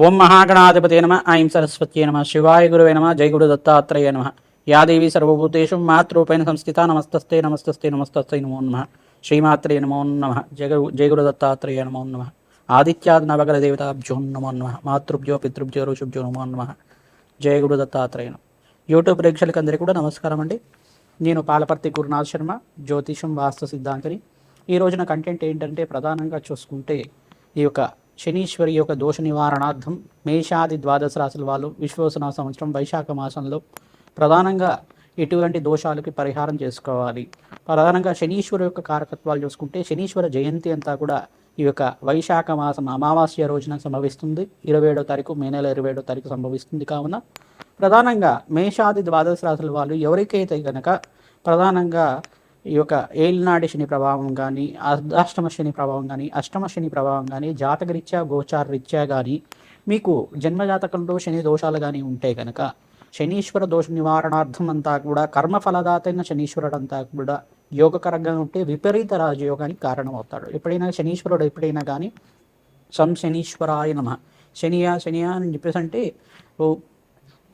ఓం మహాగణాధిపతే నమ ఐం సరస్వత్యే నమ శివాయ గురువే నమ జై గురు దత్తాత్రేయ నమ. యాదేవి సర్వభూతేషు మాతృపైన సంస్థిత నమస్తస్తే నమస్తస్తే నమస్తస్తే నమో నమ. శ్రీమాత్రే నమో నమ జగ జై దత్తాత్రేయ నమో నమ. ఆదిత్యాద్ నవగల దేవతాభ్యో నమో నమ మాతృభ్యో పితృభ్యో ఋషుభ్యో నమో నమ. జయగురు దత్తాత్రేయ నమ. యూట్యూబ్ ప్రేక్షకులందరికీ కూడా నమస్కారం అండి. నేను పాలపర్తి గురునాథ్ శర్మ జ్యోతిషం వాస్తు సిద్ధాంతిని. ఈ రోజున కంటెంట్ ఏంటంటే ప్రధానంగా చూసుకుంటే ఈ యొక్క శనీశ్వరి యొక్క దోష నివారణార్థం మేషాది ద్వాదశ రాశుల వాళ్ళు విశ్వసన సంవత్సరం వైశాఖ మాసంలో ప్రధానంగా ఎటువంటి దోషాలకి పరిహారం చేసుకోవాలి. ప్రధానంగా శనీశ్వరు యొక్క కారకత్వాలు చూసుకుంటే శనీశ్వర జయంతి అంతా కూడా ఈ యొక్క వైశాఖ మాసం అమావాస్య రోజున సంభవిస్తుంది. ఇరవై ఏడో తారీఖు మే నెల ఇరవై ఏడో తారీఖు సంభవిస్తుంది కావున. ప్రధానంగా మేషాది ద్వాదశ రాశుల వాళ్ళు ఎవరికైతే కనుక ప్రధానంగా ఈ యొక్క ఏలినాడి శని ప్రభావం కానీ అర్ధాష్టమ శని ప్రభావం కానీ అష్టమ శని ప్రభావం కానీ జాతకరీత్యా గోచార రీత్యా కానీ మీకు జన్మజాతకంలో శని దోషాలు కానీ ఉంటే కనుక శనీశ్వర దోష నివారణార్థం అంతా కూడా కర్మఫలదాతైన శనీశ్వరుడు అంతా కూడా యోగకరంగా ఉంటే విపరీత రాజయోగానికి కారణమవుతాడు. ఎప్పుడైనా శనీశ్వరుడు ఎప్పుడైనా కానీ సం శనీశ్వరాయ నమ శనియా శనియా అని చెప్పేసి అంటే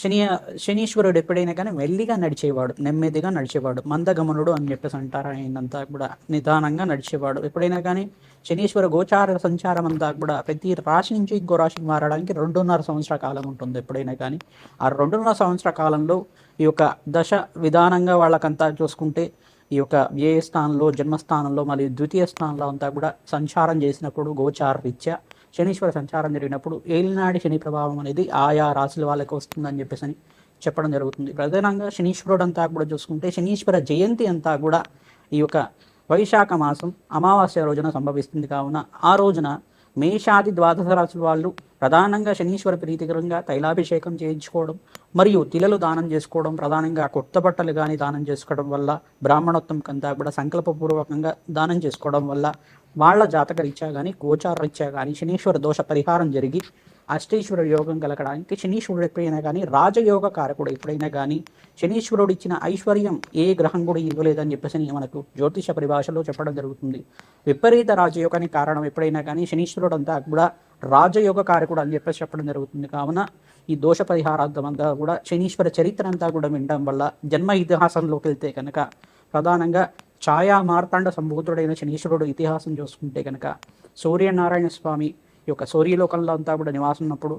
శని శనీశ్వరుడు ఎప్పుడైనా కానీ మెల్లిగా నడిచేవాడు నెమ్మదిగా నడిచేవాడు మందగమనుడు అని చెప్పేసి అంటారు ఆయనంతా కూడా. నిదానంగా నడిచేవాడు. ఎప్పుడైనా కానీ శనీశ్వర గోచార సంచారం అంతా కూడా ప్రతి రాశి నుంచి ఇంకో రాశికి మారడానికి రెండున్నర సంవత్సర కాలం ఉంటుంది ఎప్పుడైనా కానీ. ఆ రెండున్నర సంవత్సర కాలంలో ఈ యొక్క దశ విధానంగా వాళ్ళకంతా చూసుకుంటే ఈ యొక్క వ్యయ స్థానంలో జన్మస్థానంలో మరియు ద్వితీయ స్థానంలో అంతా కూడా సంచారం చేసినప్పుడు గోచార రీత్యా శనీశ్వర సంచారం జరిగినప్పుడు ఏలినాడి శని ప్రభావం అనేది ఆయా రాశుల వాళ్ళకి వస్తుందని చెప్పేసి అని చెప్పడం జరుగుతుంది. ప్రధానంగా శనీశ్వరుడు అంతా కూడా చూసుకుంటే శనీశ్వర జయంతి అంతా కూడా ఈ యొక్క వైశాఖ మాసం అమావాస్య రోజున సంభవిస్తుంది కావున ఆ రోజున మేషాది ద్వాదశ రాశుల వాళ్ళు ప్రధానంగా శనీశ్వర ప్రీతికరంగా తైలాభిషేకం చేయించుకోవడం మరియు తిలలు దానం చేసుకోవడం ప్రధానంగా కొత్త బట్టలు కానీ దానం చేసుకోవడం వల్ల బ్రాహ్మణోత్తం కంతా కూడా సంకల్పపూర్వకంగా దానం చేసుకోవడం వల్ల వాళ్ళ జాతక రీత్యా కానీ గోచార రీత్యా కానీ శనీశ్వర దోష పరిహారం జరిగి అష్టేశ్వర యోగం కలగడానికి శనీశ్వరుడు ఎప్పుడైనా కానీ రాజయోగ కారకుడు ఎప్పుడైనా కానీ శనీశ్వరుడు ఇచ్చిన ఐశ్వర్యం ఏ గ్రహం కూడా ఇవ్వలేదని చెప్పేసి మనకు జ్యోతిష పరిభాషలో చెప్పడం జరుగుతుంది. విపరీత రాజయోగానికి కారణం ఎప్పుడైనా కానీ శనీశ్వరుడు అంతా కూడా రాజయోగ కారకుడు అని చెప్పేసి చెప్పడం జరుగుతుంది. కావున ఈ దోష పరిహారార్థం అంతా కూడా శనీశ్వర చరిత్ర అంతా కూడా వినడం వల్ల జన్మ ఇతిహాసంలోకి వెళ్తే కనుక ప్రధానంగా ఛాయా మార్తాండ సంభూతుడైన శనీశ్వరుడు ఇతిహాసం చూసుకుంటే కనుక సూర్యనారాయణ స్వామి యొక్క సూర్యలోకంలో అంతా కూడా నివాసం ఉన్నప్పుడు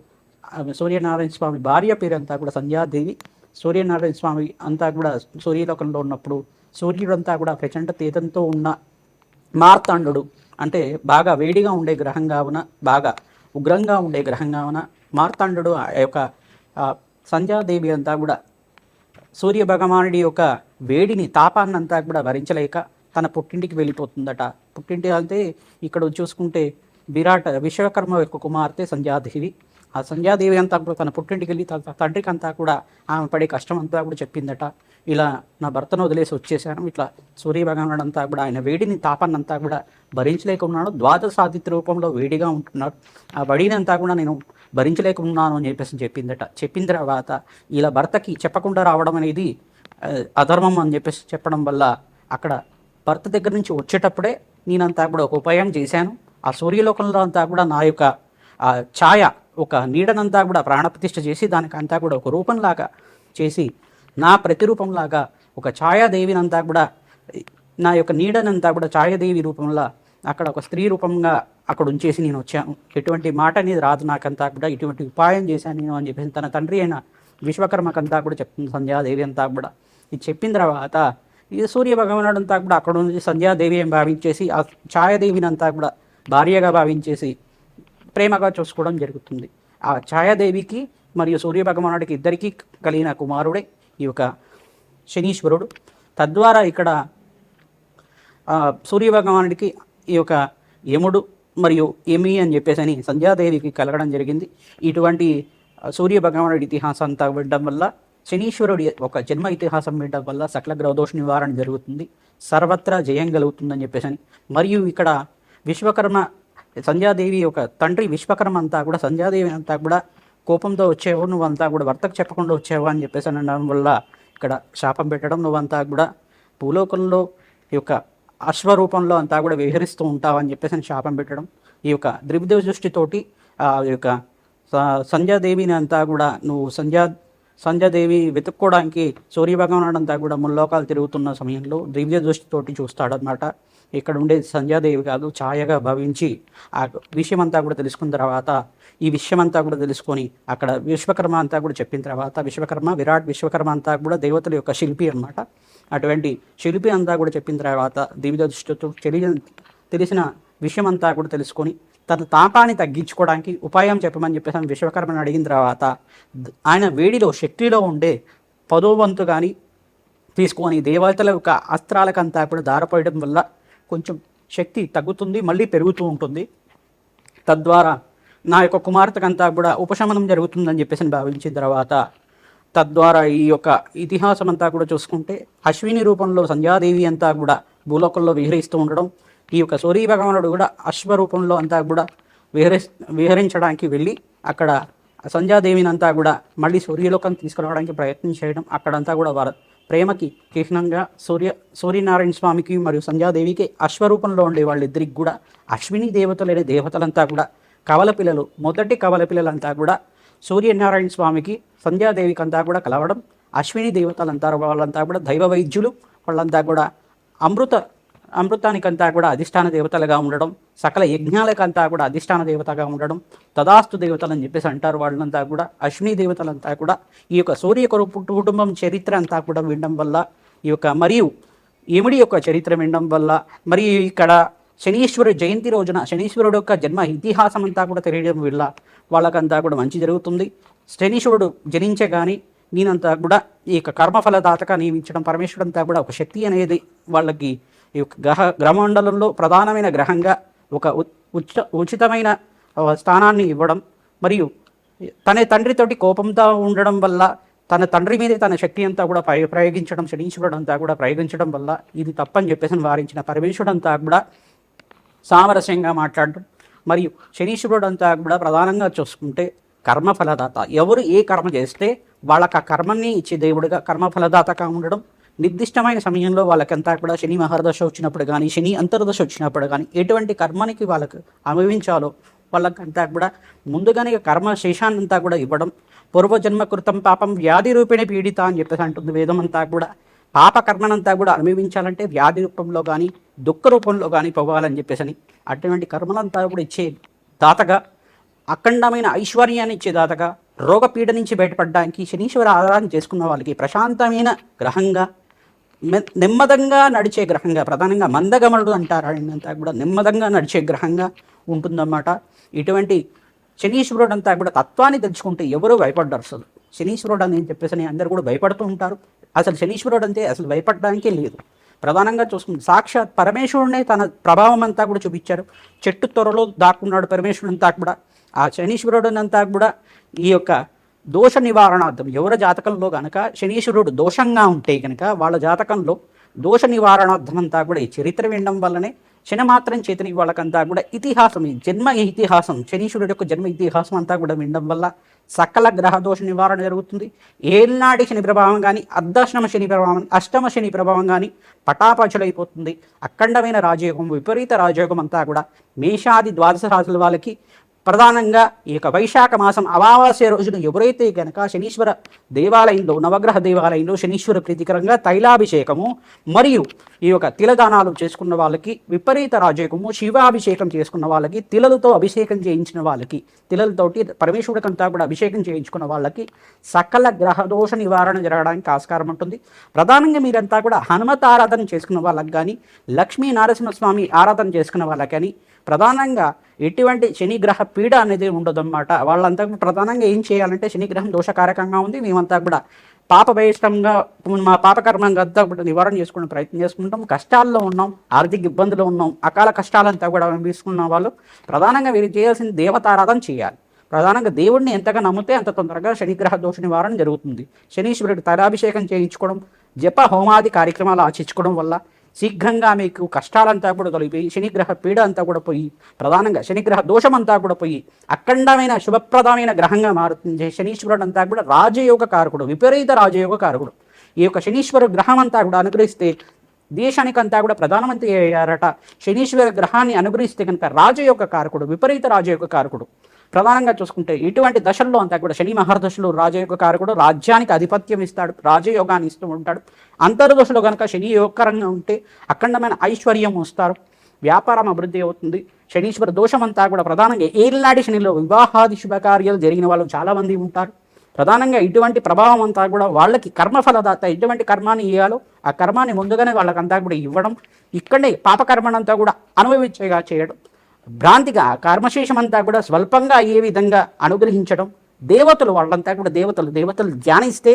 సూర్యనారాయణ స్వామి భార్య పేరు అంతా కూడా సంధ్యాదేవి. సూర్యనారాయణ స్వామి అంతా కూడా సూర్యలోకంలో ఉన్నప్పుడు సూర్యుడంతా కూడా ప్రచండ తీతంతో ఉన్న మార్తాండు అంటే బాగా వేడిగా ఉండే గ్రహం కావున బాగా ఉగ్రంగా ఉండే గ్రహంగా ఉన్న మార్తాండు ఆ యొక్క సంధ్యాదేవి అంతా కూడా సూర్య భగవానుడి యొక్క వేడిని తాపాన్నంతా కూడా భరించలేక తన పుట్టింటికి వెళ్ళిపోతుందట. పుట్టింటి అంటే ఇక్కడ చూసుకుంటే విరాట్ విశ్వకర్మ యొక్క కుమార్తె సంధ్యాదేవి. ఆ సంధ్యాదేవి అంతా కూడా తన పుట్టింటికి వెళ్ళి తన తండ్రికి అంతా కూడా ఆమె పడే కష్టం అంతా కూడా చెప్పిందట. ఇలా నా భర్తను వదిలేసి వచ్చేసాను ఇట్లా సూర్యభగవానుడు అంతా కూడా ఆయన వేడిని తాపాన్నంతా కూడా భరించలేకున్నాడు ద్వాదశాదిత్య ద్వాదశ రూపంలో వేడిగా ఉంటున్నాడు. ఆ వడినంతా కూడా నేను భరించలేకున్నాను అని చెప్పేసి చెప్పిందట. చెప్పిన తర్వాత ఇలా భర్తకి చెప్పకుండా రావడం అనేది అధర్మం అని చెప్పేసి చెప్పడం వల్ల అక్కడ భర్త దగ్గర నుంచి వచ్చేటప్పుడే నేనంతా కూడా ఒక ఉపాయం చేశాను. ఆ సూర్యలోకంలో అంతా కూడా నా యొక్క ఛాయ ఒక నీడనంతా కూడా ప్రాణప్రతిష్ఠ చేసి దానికంతా కూడా ఒక రూపంలాగా చేసి నా ప్రతిరూపంలాగా ఒక ఛాయాదేవినంతా కూడా నా యొక్క నీడనంతా కూడా ఛాయాదేవి రూపంలో అక్కడ ఒక స్త్రీ రూపంగా అక్కడ ఉంచేసి నేను వచ్చాను. ఎటువంటి మాట అనేది రాదు నాకంతా కూడా ఇటువంటి ఉపాయం చేశాను నేను అని చెప్పేసి తన తండ్రి అయిన విశ్వకర్మకంతా కూడా చెప్తుంది సంధ్యాదేవి అంతా కూడా. ఇది చెప్పిన తర్వాత ఈ సూర్య భగవానుడు అంతా కూడా అక్కడ నుంచి సంధ్యాదేవి అని భావించేసి ఆ ఛాయాదేవిని అంతా కూడా భార్యగా భావించేసి ప్రేమగా చూసుకోవడం జరుగుతుంది. ఆ ఛాయాదేవికి మరియు సూర్య భగవానుడికి ఇద్దరికీ కలిగిన కుమారుడే ఈ యొక్క శనీశ్వరుడు. తద్వారా ఇక్కడ సూర్య భగవానుడికి ఈ యొక్క యముడు మరియు ఎమి అని చెప్పేసి అని సంధ్యాదేవికి కలగడం జరిగింది. ఇటువంటి సూర్య భగవానుడి ఇతిహాసం అంతా వినడం వల్ల శనీశ్వరుడి ఒక జన్మ ఇతిహాసం వినడం వల్ల సకల గ్రహదోష నివారణ జరుగుతుంది. సర్వత్రా జయం కలుగుతుందని చెప్పేసి అని మరియు ఇక్కడ విశ్వకర్మ సంధ్యాదేవి యొక్క తండ్రి విశ్వకర్మ అంతా కూడా సంధ్యాదేవి అంతా కూడా కోపంతో వచ్చేవు నువ్వంతా కూడా భర్తకు చెప్పకుండా వచ్చేవా అని చెప్పేసి అనడం వల్ల ఇక్కడ శాపం పెట్టడం నువ్వంతా కూడా భూలోకంలో ఈ యొక్క అశ్వరూపంలో అంతా కూడా విహరిస్తూ ఉంటావని చెప్పేసి అని శాపం పెట్టడం. ఈ యొక్క ద్రివిదేవ దృష్టితోటి ఆ యొక్క సంధ్యాదేవిని అంతా కూడా నువ్వు సంధ్యా సంధ్యాదేవి వెతుక్కోవడానికి సూర్యభగవానుడు అంతా కూడా ముల్లోకాలు తిరుగుతున్న సమయంలో దివ్య దృష్టితోటి చూస్తాడనమాట ఇక్కడ ఉండే సంధ్యాదేవి కాదు ఛాయగా భావించి ఆ విషయమంతా కూడా తెలుసుకున్న తర్వాత ఈ విషయమంతా కూడా తెలుసుకొని అక్కడ విశ్వకర్మ అంతా కూడా చెప్పిన తర్వాత విశ్వకర్మ విరాట్ విశ్వకర్మ అంతా కూడా దేవతల యొక్క శిల్పి అన్నమాట. అటువంటి శిల్పి అంతా కూడా చెప్పిన తర్వాత దివిద దృష్టితో తెలియ తెలిసిన విషయమంతా కూడా తెలుసుకొని తన తాపాన్ని తగ్గించుకోవడానికి ఉపాయం చెప్పమని చెప్పేసి విశ్వకర్మని అడిగిన తర్వాత ఆయన వేడిలో శక్తిలో ఉండే పదో వంతు కానీ తీసుకొని దేవతల యొక్క అస్త్రాలకంతా కూడా దారపోయడం వల్ల కొంచెం శక్తి తగ్గుతుంది మళ్ళీ పెరుగుతూ ఉంటుంది. తద్వారా నా యొక్క కుమార్తెకంతా కూడా ఉపశమనం జరుగుతుందని చెప్పేసి భావించిన తర్వాత తద్వారా ఈ యొక్క ఇతిహాసం అంతా కూడా చూసుకుంటే అశ్విని రూపంలో సంధ్యాదేవి అంతా కూడా భూలోకంలో విహరిస్తూ ఉండడం ఈ యొక్క సూర్య భగవానుడు కూడా అశ్వ రూపంలో అంతా కూడా విహరి విహరించడానికి వెళ్ళి అక్కడ సంధ్యాదేవిని అంతా కూడా మళ్ళీ సూర్యలోకం తీసుకురావడానికి ప్రయత్నం చేయడం అక్కడంతా కూడా వారు ప్రేమకి చిహ్నంగా సూర్య సూర్యనారాయణ స్వామికి మరియు సంధ్యాదేవికి అశ్వరూపంలో ఉండే వాళ్ళిద్దరికి కూడా అశ్విని దేవతలైన దేవతలంతా కూడా కవల పిల్లలు మొదటి కవల పిల్లలంతా కూడా సూర్యనారాయణ స్వామికి సంధ్యాదేవికి అంతా కూడా కలవడం అశ్విని దేవతలంతా వాళ్ళంతా కూడా దైవ వైద్యులు వాళ్ళంతా కూడా అమృత అమృతానికంతా కూడా అధిష్టాన దేవతలుగా ఉండడం సకల యజ్ఞాలకంతా కూడా అధిష్టాన దేవతగా ఉండడం తదాస్తు దేవతలు అని చెప్పేసి అంటారు వాళ్ళంతా కూడా అశ్విని దేవతలంతా కూడా ఈ యొక్క సూర్య కుటుంబం చరిత్ర అంతా కూడా వినడం వల్ల ఈ యొక్క మరియు యముడి యొక్క చరిత్ర వినడం వల్ల మరి ఇక్కడ శనీశ్వరుడు జయంతి రోజున శనీశ్వరుడు యొక్క జన్మ ఇతిహాసం అంతా కూడా తెలియడం వల్ల వాళ్ళకంతా కూడా మంచి జరుగుతుంది. శనీశ్వరుడు జనించే కానీ నేనంతా కూడా ఈ యొక్క కర్మఫలదాతగా నియమించడం పరమేశ్వరుడు అంతా కూడా ఒక శక్తి అనేది వాళ్ళకి ఈ యొక్క గ్రహ గ్రహమండలంలో ప్రధానమైన గ్రహంగా ఒక ఉ- ఉచిత ఉచితమైన స్థానాన్ని ఇవ్వడం మరియు తన తండ్రితోటి కోపంతో ఉండడం వల్ల తన తండ్రి మీద తన శక్తి అంతా కూడా ప్రయ- ప్రయోగించడం శనీశ్వరుడు అంతా కూడా ప్రయోగించడం వల్ల ఇది తప్పని చెప్పేసి వారించిన పరమేశ్వరుడు అంతా కూడా సామరస్యంగా మాట్లాడడం మరియు శనీశ్వరుడు అంతా కూడా ప్రధానంగా చూసుకుంటే కర్మఫలదాత ఎవరు ఏ కర్మ చేస్తే వాళ్ళకి ఆ కర్మని ఇచ్చే దేవుడిగా కర్మఫలదాతగా ఉండడం నిర్దిష్టమైన సమయంలో వాళ్ళకంతా కూడా శని మహర్దశ వచ్చినప్పుడు కానీ శని అంతర్దశ వచ్చినప్పుడు కానీ ఎటువంటి కర్మనికి వాళ్ళకు అనుభవించాలో వాళ్ళకంతా కూడా ముందుగానే కర్మ శేషాన్నంతా కూడా ఇవ్వడం పూర్వజన్మ కృతం పాపం వ్యాధి రూపేణ పీడిత అని చెప్పేసి అంటుంది వేదం అంతా కూడా. పాప కర్మనంతా కూడా అనుభవించాలంటే వ్యాధి రూపంలో కానీ దుఃఖ రూపంలో కానీ పోవాలని చెప్పేసి అటువంటి కర్మలంతా కూడా ఇచ్చే దాతగా అఖండమైన ఐశ్వర్యాన్ని ఇచ్చే దాతగా రోగపీడ నుంచి బయటపడడానికి శనీశ్వర ఆరాధన చేసుకున్న వాళ్ళకి ప్రశాంతమైన గ్రహంగా నెమ్మదంగా నడిచే గ్రహంగా ప్రధానంగా మందగమనుడు అంటారు ఆయనంతా కూడా నెమ్మదంగా నడిచే గ్రహంగా ఉంటుందన్నమాట. ఇటువంటి శనీశ్వరుడు అంతా కూడా తత్వాన్ని తెచ్చుకుంటే ఎవరూ భయపడ్డారు అసలు. శనీశ్వరుడు అని చెప్పేసి అని అందరూ కూడా భయపడుతూ ఉంటారు. అసలు శనీశ్వరుడు అంతే అసలు భయపడడానికే లేదు. ప్రధానంగా చూసుకుంటే సాక్షాత్ పరమేశ్వరుడే తన ప్రభావం అంతా కూడా చూపించారు. చెట్టు త్వరలో దాక్కున్నాడు పరమేశ్వరుడు అంతా కూడా. ఆ శనీశ్వరుడు అంతా కూడా ఈ యొక్క దోష నివారణార్థం ఎవరి జాతకంలో కనుక శనీశ్వరుడు దోషంగా ఉంటే కనుక వాళ్ళ జాతకంలో దోష నివారణార్థం అంతా కూడా ఈ చరిత్ర వినడం వల్లనే శనిమాత్రం చేతని వాళ్ళకంతా కూడా ఇతిహాసం ఈ జన్మ ఇతిహాసం శనీశ్వరుడు యొక్క జన్మ ఇతిహాసం అంతా కూడా వినడం వల్ల సకల గ్రహ దోష నివారణ జరుగుతుంది. ఏనాటి శని ప్రభావం కానీ అర్ధాశ్రమ శని ప్రభావం అష్టమ శని ప్రభావం కానీ పటాపచలైపోతుంది. అఖండమైన రాజయోగం విపరీత రాజయోగం అంతా కూడా మేషాది ద్వాదశ రాశుల వాళ్ళకి ప్రధానంగా ఈ యొక్క వైశాఖ మాసం అమావాస్య రోజున ఎవరైతే కనుక శనీశ్వర దేవాలయంలో నవగ్రహ దేవాలయంలో శనీశ్వర ప్రీతికరంగా తైలాభిషేకము మరియు ఈ యొక్క తిలదానాలు చేసుకున్న వాళ్ళకి విపరీత రాజయోగము శివాభిషేకం చేసుకున్న వాళ్ళకి తిలలతో అభిషేకం చేయించిన వాళ్ళకి తిలలతోటి పరమేశ్వరుడికంతా కూడా అభిషేకం చేయించుకున్న వాళ్ళకి సకల గ్రహదోష నివారణ జరగడానికి ఆస్కారం ఉంటుంది. ప్రధానంగా మీరంతా కూడా హనుమత్ ఆరాధన చేసుకున్న వాళ్ళకి కానీ లక్ష్మీ నరసింహస్వామి ఆరాధన చేసుకున్న వాళ్ళకి కానీ ప్రధానంగా ఎటువంటి శనిగ్రహ పీడ అనేది ఉండదన్నమాట. వాళ్ళంతా కూడా ప్రధానంగా ఏం చేయాలంటే శనిగ్రహం దోషకారకంగా ఉంది. మేమంతా కూడా పాప బహిష్టంగా మా పాపకర్మంగా అంతా కూడా నివారణ చేసుకునే ప్రయత్నం చేసుకుంటాం. కష్టాల్లో ఉన్నాం ఆర్థిక ఇబ్బందులు ఉన్నాం అకాల కష్టాలంతా కూడా తీసుకున్న వాళ్ళు ప్రధానంగా వీరు చేయాల్సిన దేవతారాధన చేయాలి. ప్రధానంగా దేవుడిని ఎంతగా నమ్మితే అంత తొందరగా శనిగ్రహ దోష నివారణ జరుగుతుంది. శనీశ్వరుడు తలాభిషేకం చేయించుకోవడం జప హోమాది కార్యక్రమాలు ఆచరించుకోవడం వల్ల శీఘ్రంగా మీకు కష్టాలంతా కూడా తొలగిపోయి శనిగ్రహ పీడ అంతా కూడా పోయి ప్రధానంగా శనిగ్రహ దోషం అంతా కూడా పోయి అఖండమైన శుభప్రదమైన గ్రహంగా మారుతుంది శనీశ్వరుడు అంతా కూడా రాజయోగ కారకుడు విపరీత రాజయోగ కారకుడు. ఈ యొక్క శనీశ్వర గ్రహం అంతా కూడా అనుగ్రహిస్తే దేశానికంతా కూడా ప్రధానమంత్రి అయ్యారట. శనీశ్వర గ్రహాన్ని అనుగ్రహిస్తే కనుక రాజయోగ కారకుడు విపరీత రాజయోగ కారకుడు. ప్రధానంగా చూసుకుంటే ఇటువంటి దశల్లో అంతా కూడా శని మహర్దశలు రాజయోగ కారకుడు రాజ్యానికి ఆధిపత్యం ఇస్తాడు రాజయోగాన్ని ఇస్తూ ఉంటాడు. అంతర్దశలో కనుక శని యోగకరంగా ఉంటే అఖండమైన ఐశ్వర్యం వస్తారు. వ్యాపారం అభివృద్ధి అవుతుంది. శనీశ్వర దోషం అంతా కూడా ప్రధానంగా ఏళ్ళనాటి శనిలో వివాహాది శుభకార్యాలు జరిగిన వాళ్ళు చాలామంది ఉంటారు. ప్రధానంగా ఇటువంటి ప్రభావం అంతా కూడా వాళ్ళకి కర్మఫలదాత ఎటువంటి కర్మాన్ని ఇవ్వాలో ఆ కర్మాన్ని ముందుగానే వాళ్ళకంతా కూడా ఇవ్వడం ఇక్కడే పాపకర్మనంతా కూడా అనుభవించేగా చేయడం భ్రాంతిగా కర్మశేషం అంతా కూడా స్వల్పంగా అయ్యే విధంగా అనుగ్రహించడం దేవతలు వాళ్ళంతా కూడా దేవతలు దేవతలు ధ్యానిస్తే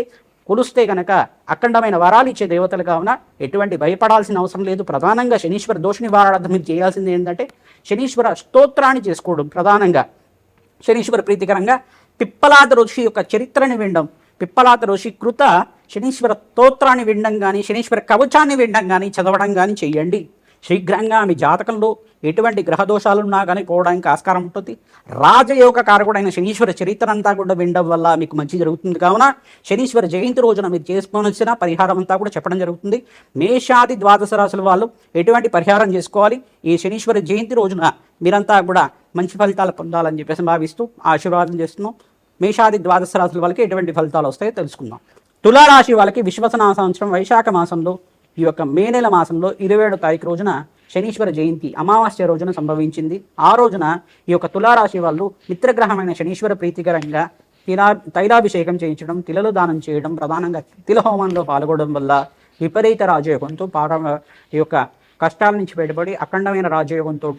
కొలుస్తే గనక అఖండమైన వరాలు ఇచ్చే దేవతలు కావున ఎటువంటి భయపడాల్సిన అవసరం లేదు. ప్రధానంగా శనీశ్వర దోష నివారణార్థం మీరు చేయాల్సింది ఏంటంటే శనీశ్వర స్తోత్రాన్ని చేసుకోవడం ప్రధానంగా. శనీశ్వర ప్రీతికరంగా పిప్పలాద ఋషి యొక్క చరిత్రని వినడం పిప్పలాద ఋషి కృత శనీశ్వర స్తోత్రాన్ని వినడం కానీ శనీశ్వర కవచాన్ని వినడం కానీ చదవడం కానీ చెయ్యండి శీఘ్రంగా మీ జాతకంలో ఎటువంటి గ్రహదోషాలున్నా కానీ పోవడానికి ఆస్కారం ఉంటుంది. రాజయోగ కారకుడైన శనీశ్వర చరిత్ర అంతా కూడా వినడం వల్ల మీకు మంచి జరుగుతుంది. కావున శనీశ్వర జయంతి రోజున మీరు చేసుకోవాల్సిన పరిహారం అంతా కూడా చెప్పడం జరుగుతుంది. మేషాది ద్వాదశ రాశుల వాళ్ళు ఎటువంటి పరిహారం చేసుకోవాలి? ఈ శనీశ్వర జయంతి రోజున మీరంతా కూడా మంచి ఫలితాలు పొందాలని చెప్పేసి భావిస్తూ ఆశీర్వాదం చేస్తున్నాం. మేషాది ద్వాదశ రాశుల వాళ్ళకి ఎటువంటి ఫలితాలు వస్తాయో తెలుసుకుందాం. తులారాశి వాళ్ళకి విశ్వసన సంవత్సరం వైశాఖ మాసంలో ఈ యొక్క మే నెల మాసంలో ఇరవై ఏడో తారీఖు రోజున శనీశ్వర జయంతి అమావాస్య రోజున సంభవించింది. ఆ రోజున ఈ యొక్క తులారాశి వాళ్ళు మిత్రగ్రహమైన శనీశ్వర ప్రీతికరంగా తిలా తైలాభిషేకం చేయించడం తిలలు దానం చేయడం ప్రధానంగా తిల హోమంలో పాల్గొనడం వల్ల విపరీత రాజయోగంతో పాఠ ఈ యొక్క కష్టాల నుంచి బయటపడి అఖండమైన రాజయోగంతో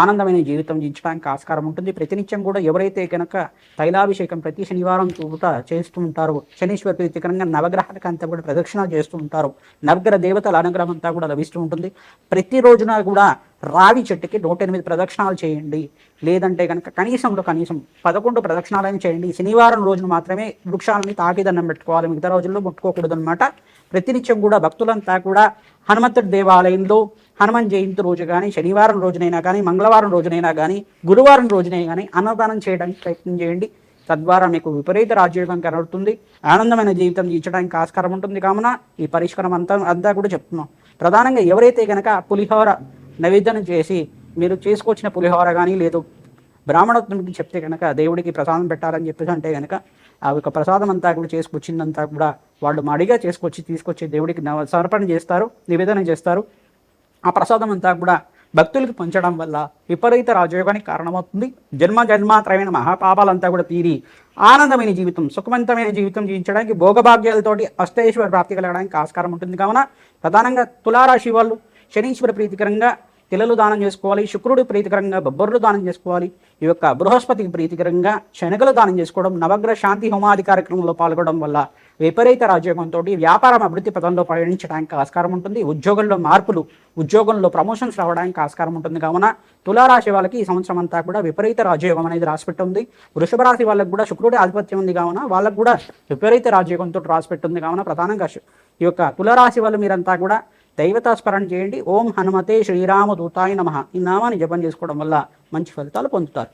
ఆనందమైన జీవితం జీవించడానికి ఆస్కారం ఉంటుంది. ప్రతినిత్యం కూడా ఎవరైతే కనుక తైలాభిషేకం ప్రతి శనివారం కూడా చేస్తూ ఉంటారో శనీశ్వర ప్రీతికరంగా నవగ్రహాలకు అంతా కూడా ప్రదక్షిణ చేస్తూ ఉంటారు నవగ్రహ దేవతల అనుగ్రహం అంతా కూడా లభిస్తూ ఉంటుంది. ప్రతి రోజున కూడా రావి చెట్టుకి నూట ఎనిమిది ప్రదక్షిణాలు చేయండి. లేదంటే కనుక కనీసంలో కనీసం పదకొండు ప్రదక్షిణాలను చేయండి. శనివారం రోజున మాత్రమే వృక్షాలని తాకిదన్నం పెట్టుకోవాలి. మిగతా రోజుల్లో ముట్టుకోకూడదు అనమాట ప్రతినిత్యం కూడా భక్తులంతా కూడా హనుమంతుడి దేవాలయంలో హనుమాన్ జయంతి రోజు కానీ శనివారం రోజునైనా కానీ మంగళవారం రోజునైనా కానీ గురువారం రోజునైనా కానీ అన్నదానం చేయడానికి ప్రయత్నం చేయండి. తద్వారా మీకు విపరీత రాజ్యోగం కనబడుతుంది. ఆనందమైన జీవితం జీవించడానికి ఆస్కారం ఉంటుంది కావున ఈ పరిష్కారం అంతా అంతా కూడా చెప్తున్నాం. ప్రధానంగా ఎవరైతే కనుక పులిహోర నైవేద్యం చేసి మీరు చేసుకొచ్చిన పులిహోర కానీ లేదు బ్రాహ్మణోత్తుడికి చెప్తే కనుక దేవుడికి ప్రసాదం పెట్టాలని చెప్పేసి అంటే కనుక ఆ యొక్క ప్రసాదం అంతా కూడా చేసుకొచ్చిందంతా కూడా వాళ్ళు మడిగా చేసుకొచ్చి తీసుకొచ్చి దేవుడికి నవ- సమర్పణ చేస్తారు నివేదన చేస్తారు. ఆ ప్రసాదం అంతా కూడా భక్తులకు పంచడం వల్ల విపరీత రాజయోగానికి కారణమవుతుంది. జన్మ జన్మాత్రమైన మహాపాపాలంతా కూడా తీరి ఆనందమైన జీవితం సుఖవంతమైన జీవితం జీవించడానికి భోగభాగ్యాలతోటి అష్టేశ్వర ప్రాప్తి కలగడానికి ఆస్కారం ఉంటుంది. కావున ప్రధానంగా తులారాశి వాళ్ళు శనీశ్వర ప్రీతికరంగా తిలలు దానం చేసుకోవాలి శుక్రుడు ప్రీతికరంగా బొబ్బర్లు దానం చేసుకోవాలి ఈ యొక్క బృహస్పతికి ప్రీతికరంగా శనగలు దానం చేసుకోవడం నవగ్రహ శాంతి హోమాది కార్యక్రమంలో పాల్గొనడం వల్ల విపరీత రాజ్యోగంతో వ్యాపారం అభివృద్ధి పదంలో పయనించడానికి ఆస్కారం ఉంటుంది. ఉద్యోగంలో మార్పులు ఉద్యోగంలో ప్రమోషన్స్ రావడానికి ఆస్కారం ఉంటుంది. కావున తులారాశి వాళ్ళకి ఈ సంవత్సరం అంతా కూడా విపరీత రాజయోగం అనేది రాసిపెట్టుంది. వృషభ రాశి వాళ్ళకి కూడా శుక్రుడి ఆధిపత్యం ఉంది. కావున వాళ్ళకు కూడా విపరీత రాజయోగంతో రాసిపెట్టుంది. కావున ప్రధానంగా ఈ యొక్క తులరాశి వాళ్ళు మీరంతా కూడా దైవతాస్మరణ చేయండి. ఓం హనుమతే శ్రీరామ దూతాయ నమ. ఈ నామాన్ని జపం చేసుకోవడం వల్ల మంచి ఫలితాలు పొందుతారు.